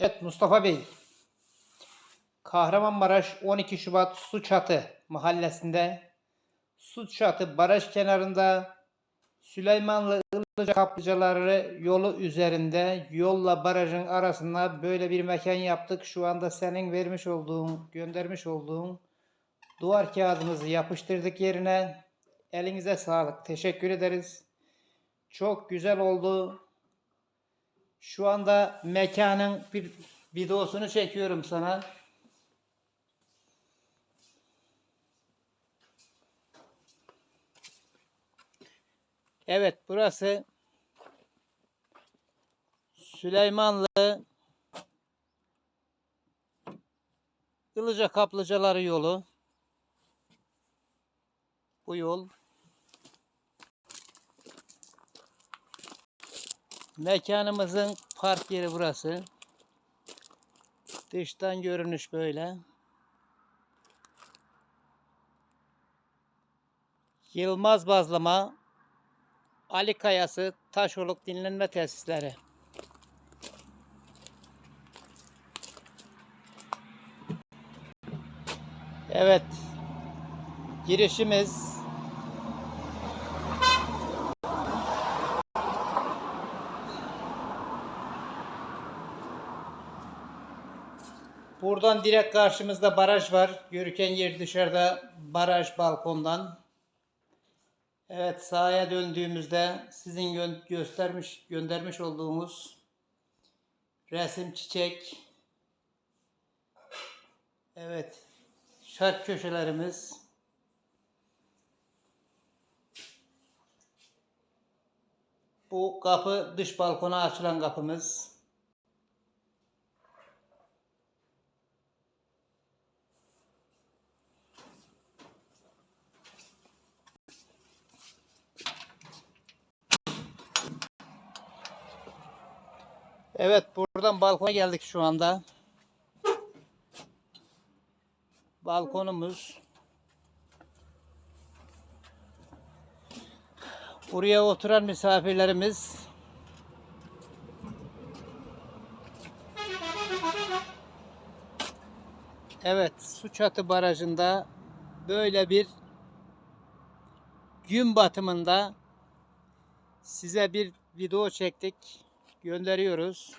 Evet Mustafa Bey. Kahramanmaraş 12 Şubat Suçatı mahallesinde Suçatı baraj kenarında Süleymanlı Ilıca kaplıcaları yolu üzerinde yolla barajın arasında böyle bir mekan yaptık. Şu anda senin vermiş olduğun, göndermiş olduğun duvar kağıdımızı yapıştırdık yerine. Elinize sağlık. Teşekkür ederiz. Çok güzel oldu. Şu anda mekanın bir videosunu çekiyorum sana. Evet burası Süleymanlı Ilıca Kaplıcaları yolu. Bu yol Mekanımızın park yeri burası. Dıştan görünüş böyle. Yılmaz Bazlama Ali Kayası Taşoluk Dinlenme Tesisleri. Evet. Girişimiz Buradan direkt karşımızda baraj var. Görüken yer dışarıda baraj balkondan. Evet sahaya döndüğümüzde sizin gö- göstermiş göndermiş olduğumuz resim çiçek. Evet. Şark köşelerimiz. Bu kapı dış balkona açılan kapımız. Evet buradan balkona geldik şu anda. Balkonumuz. Buraya oturan misafirlerimiz Evet, Suçatı Barajı'nda böyle bir gün batımında size bir video çektik, gönderiyoruz.